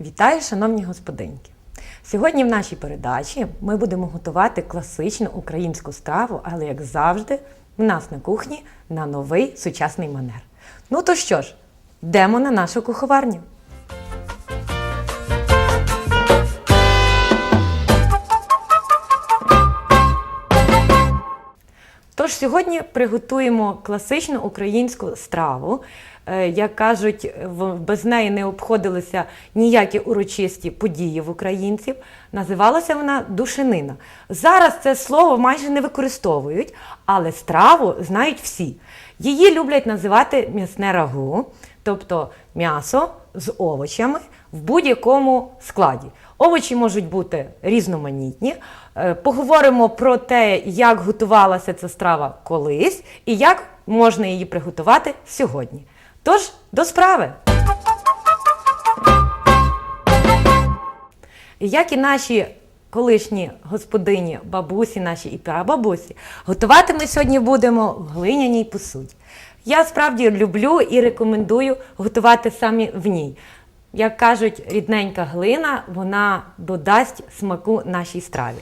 Вітаю, шановні господинки! Сьогодні в нашій передачі ми будемо готувати класичну українську страву, але як завжди, в нас на кухні на новий сучасний манер. Ну то що ж, йдемо на нашу куховарню. Тож сьогодні приготуємо класичну українську страву. Е, Як кажуть, без неї не обходилися ніякі урочисті події в українців. Називалася вона душенина. Зараз це слово майже не використовують, але страву знають всі. Її люблять називати м'ясне рагу, тобто м'ясо з овочами в будь-якому складі. Овочі можуть бути різноманітні. Е, Поговоримо про те, як готувалася ця страва колись і як можна її приготувати сьогодні. Тож, до справи! Як і наші колишні господині, бабусі наші і прабабусі, готувати ми сьогодні будемо в глиняній посуді. Я справді люблю і рекомендую готувати самі в ній. Як кажуть, рідненька глина, вона додасть смаку нашій страві.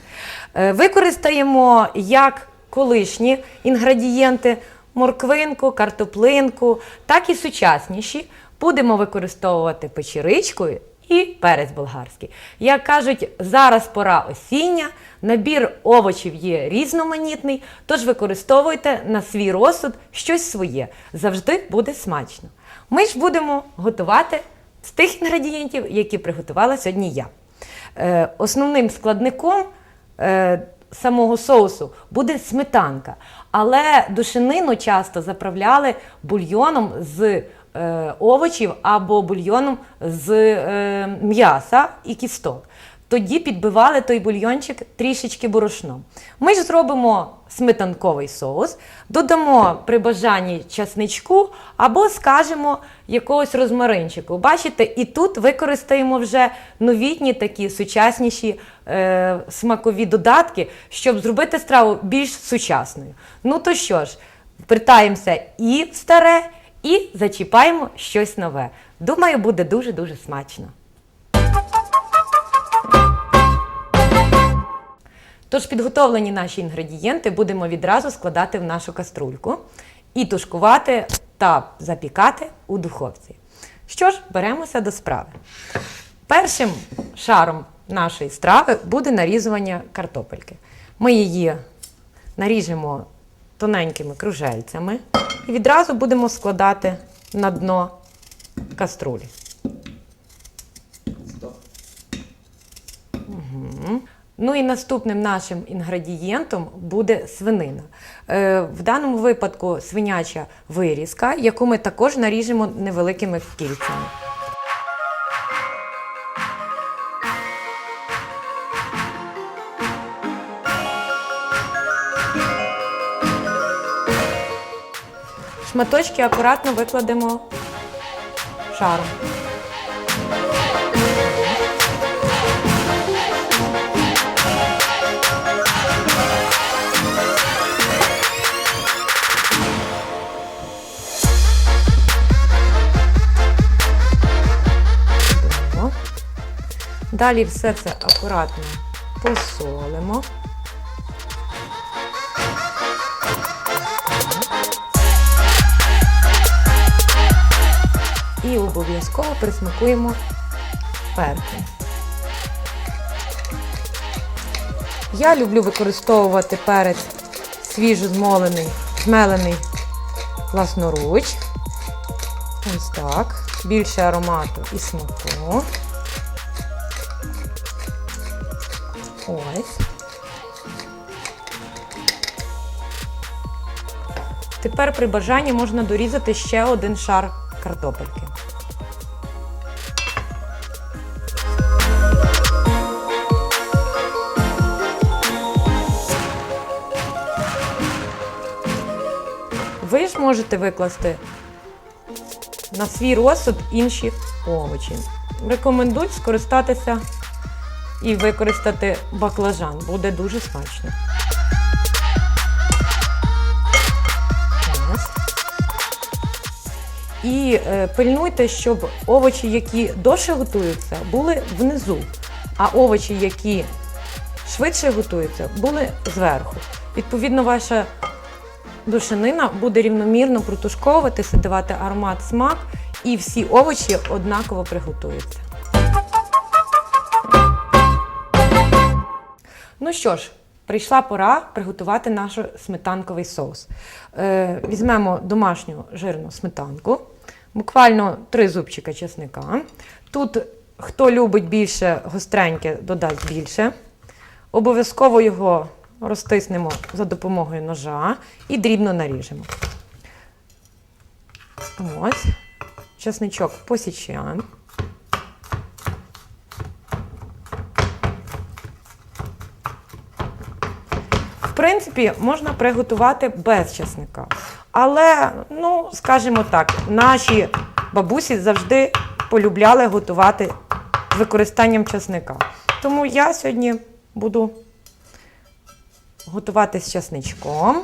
Е, Використаємо як колишні інгредієнти морквинку, картоплинку, так і сучасніші. Будемо використовувати печеричку і перець болгарський. Як кажуть, зараз пора осіння, набір овочів є різноманітний, тож використовуйте на свій розсуд щось своє. Завжди буде смачно. Ми ж будемо готувати з тих інгредієнтів, які приготувала сьогодні я. Е, основним складником е, самого соусу буде сметанка. Але душинину часто заправляли бульйоном з е, овочів або бульйоном з е, м'яса і кісток. Тоді підбивали той бульйончик трішечки борошном. Ми ж зробимо сметанковий соус, додамо при бажанні часничку або скажемо якогось розмаринчику. Бачите, і тут використаємо вже новітні такі сучасніші е, смакові додатки, щоб зробити страву більш сучасною. Ну то що ж, вертаємося і в старе, і зачіпаємо щось нове. Думаю, буде дуже-дуже смачно. Тож підготовлені наші інгредієнти будемо відразу складати в нашу каструльку і тушкувати та запікати у духовці. Що ж, беремося до справи. Першим шаром нашої страви буде нарізування картопельки. Ми її наріжемо тоненькими кружельцями і відразу будемо складати на дно каструлі. Ну і наступним нашим інгредієнтом буде свинина. Е, в даному випадку свиняча вирізка, яку ми також наріжемо невеликими кільцями. Шматочки акуратно викладемо шаром. Далі все це акуратно посолимо. І обов'язково присмакуємо перцем. Я люблю використовувати перець свіжо змолений, змелений власноруч. Ось так. Більше аромату і смаку. Тепер при бажанні можна дорізати ще один шар картопельки. Ви ж можете викласти на свій розсуд інші овочі. Рекомендую скористатися і використати баклажан. Буде дуже смачно. І е, пильнуйте, щоб овочі, які довше готуються, були внизу, а овочі, які швидше готуються, були зверху. Відповідно, ваша душанина буде рівномірно протушковуватися, давати аромат, смак, і всі овочі однаково приготуються. Ну що ж, прийшла пора приготувати наш сметанковий соус. Е, візьмемо домашню жирну сметанку, буквально три зубчика чесника. Тут, хто любить більше гостреньке, додасть більше. Обов'язково його розтиснемо за допомогою ножа і дрібно наріжемо. Ось. Чесничок посічемо. В принципі, можна приготувати без чесника. Але, ну, скажімо так, наші бабусі завжди полюбляли готувати з використанням чесника. Тому я сьогодні буду готувати з чесничком.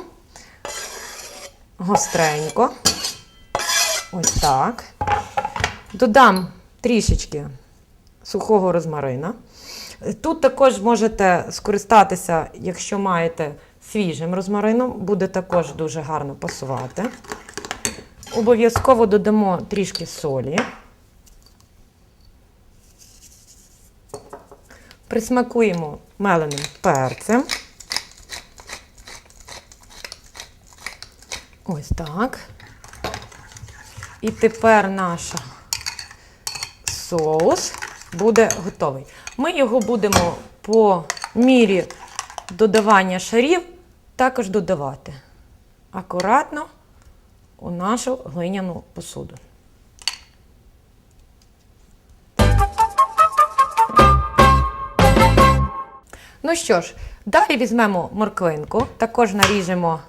Гостренько. Ось так. Додам трішечки сухого розмарина. Тут також можете скористатися, якщо маєте свіжим розмарином, буде також дуже гарно пасувати. Обов'язково додамо трішки солі. Присмакуємо меленим перцем. Ось так. І тепер наш соус буде готовий. Ми його будемо по мірі додавання шарів також додавати акуратно у нашу глиняну посуду. Ну що ж, далі візьмемо морквинку, також наріжемо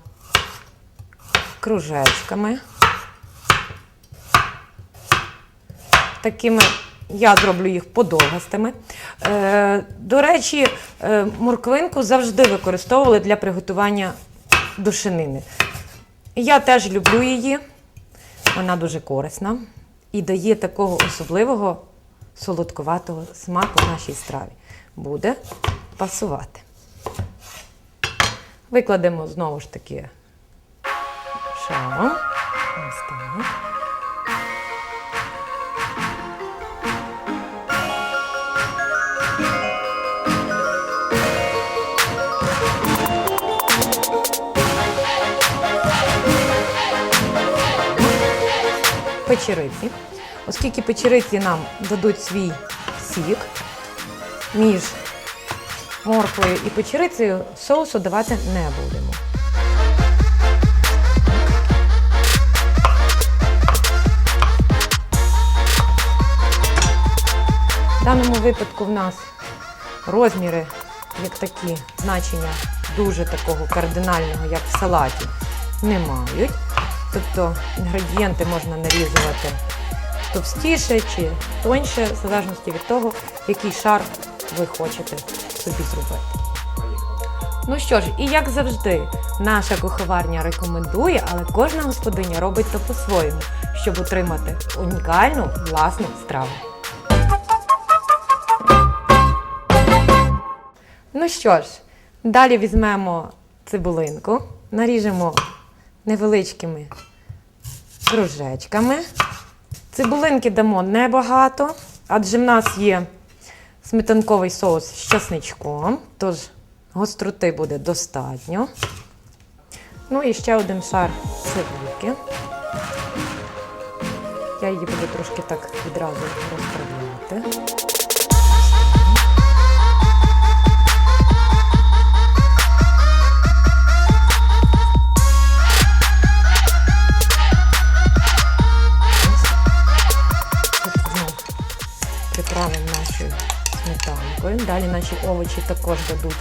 кружечками. Такими я зроблю їх подовгастими. Е, до речі, е, морквинку завжди використовували для приготування душинини. Я теж люблю її, вона дуже корисна і дає такого особливого солодкуватого смаку нашій страві. Буде пасувати. Викладемо знову ж таки шаром. Ось так. Печериці. Оскільки печериці нам дадуть свій сік між морквою і печерицею, соусу давати не будемо. В даному випадку в нас розміри, як такі значення дуже такого кардинального, як в салаті, не мають. Тобто інгредієнти можна нарізувати товстіше чи тоньше, в залежності від того, який шар ви хочете собі зробити. Ну що ж, і як завжди, наша куховарня рекомендує, але кожна господиня робить то по-своєму, щоб отримати унікальну власну страву. Ну що ж, далі візьмемо цибулинку, наріжемо невеличкими кружечками. Цибулинки дамо небагато, адже в нас є сметанковий соус з часничком, тож гостроти буде достатньо. Ну і ще один шар цибульки. Я її буду трошки так відразу розправляти. Овочі також дадуть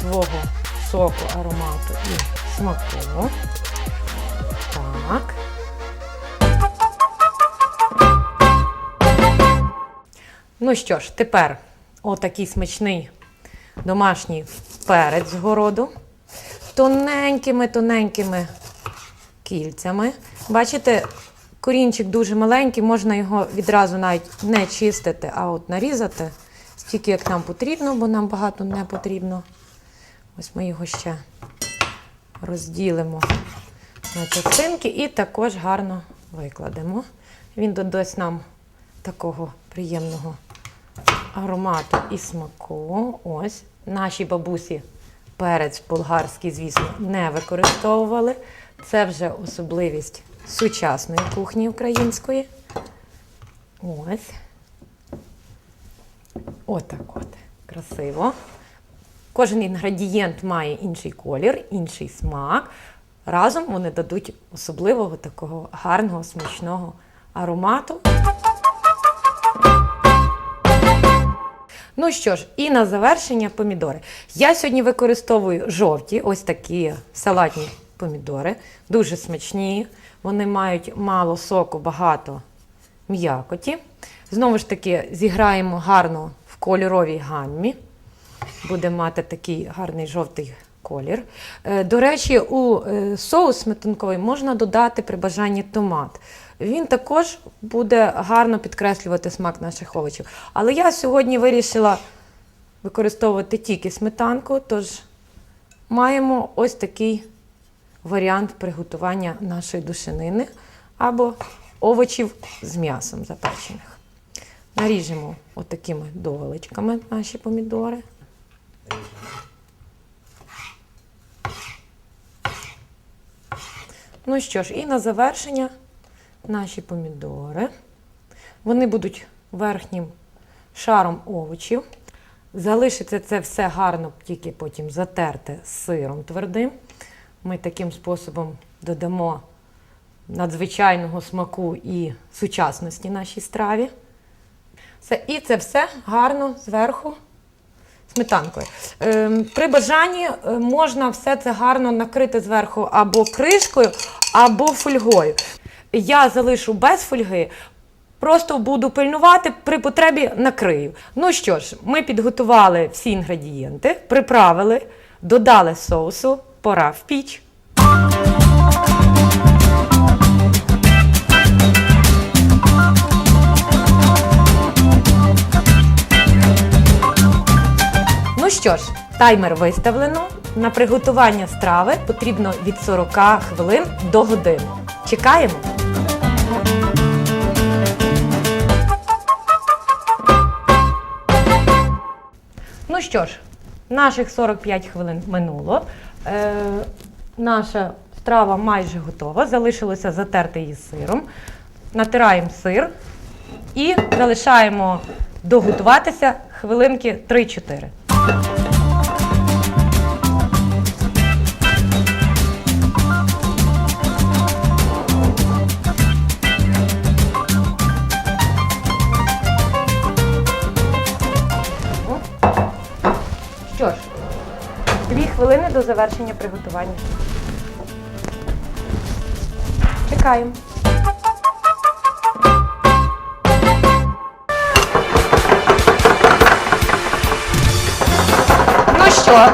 свого соку, аромату і смаку. Так. Ну що ж, тепер отакий смачний домашній перець з городу. Тоненькими-тоненькими кільцями. Бачите, Корінчик дуже маленький, можна його відразу навіть не чистити, а от нарізати стільки, як нам потрібно, бо нам багато не потрібно. Ось ми його ще розділимо на частинки і також гарно викладемо. Він додасть нам такого приємного аромату і смаку. Ось наші бабусі перець болгарський, звісно, не використовували. Це вже особливість сучасної кухні української. Ось. Отак от. Красиво. Кожен інгредієнт має інший колір, інший смак. Разом вони дадуть особливого такого гарного, смачного аромату. Ну що ж, і на завершення помідори. Я сьогодні використовую жовті, ось такі салатні помідори, дуже смачні. Вони мають мало соку, багато м'якоті. Знову ж таки, зіграємо гарно кольоровій гаммі. Буде мати такий гарний жовтий колір. Е, До речі, у е, соус сметанковий можна додати при бажанні томат. Він також буде гарно підкреслювати смак наших овочів. Але я сьогодні вирішила використовувати тільки сметанку, тож маємо ось такий варіант приготування нашої душинини або овочів з м'ясом запечених. Наріжемо отакими доволочками наші помідори. Ну що ж, і на завершення наші помідори. Вони будуть верхнім шаром овочів. Залишиться це все гарно тільки потім затерти з сиром твердим. Ми таким способом додамо надзвичайного смаку і сучасності нашій страві. Все, і це все гарно зверху сметанкою. Ем, при бажанні е, можна все це гарно накрити зверху або кришкою, або фольгою. Я залишу без фольги, просто буду пильнувати, при потребі накрию. Ну що ж, ми підготували всі інгредієнти, приправили, додали соусу, пора в піч. Що ж, таймер виставлено. На приготування страви потрібно від 40 хвилин до години. Чекаємо. Ну що ж, наших 45 хвилин минуло. Е, наша страва майже готова. Залишилося затерти її сиром. Натираємо сир і залишаємо доготуватися хвилинки 3-4. Хвилини до завершення приготування. Чекаємо. Ну що,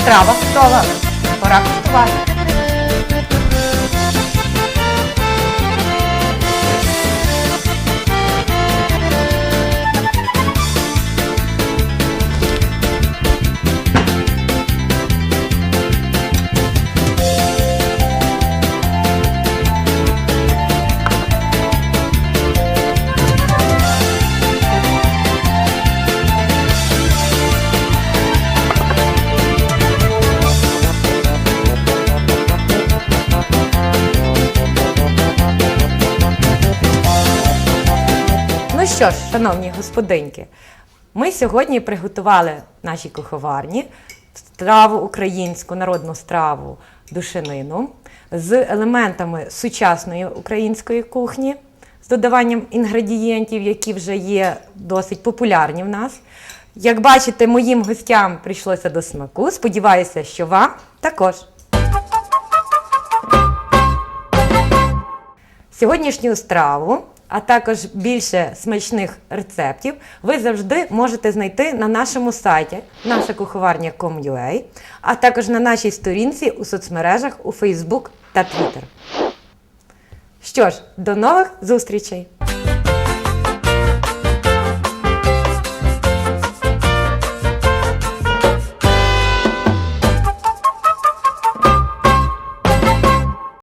страва готова. Пора куштувати. Що ж, шановні господинки, ми сьогодні приготували в нашій куховарні страву українську, народну страву душинину з елементами сучасної української кухні, з додаванням інгредієнтів, які вже є досить популярні в нас. Як бачите, моїм гостям прийшлося до смаку. Сподіваюся, що вам також. Сьогоднішню страву, а також більше смачних рецептів, ви завжди можете знайти на нашому сайті наша куховарня.com.ua, а також на нашій сторінці у соцмережах у Facebook та Twitter. Що ж, до нових зустрічей!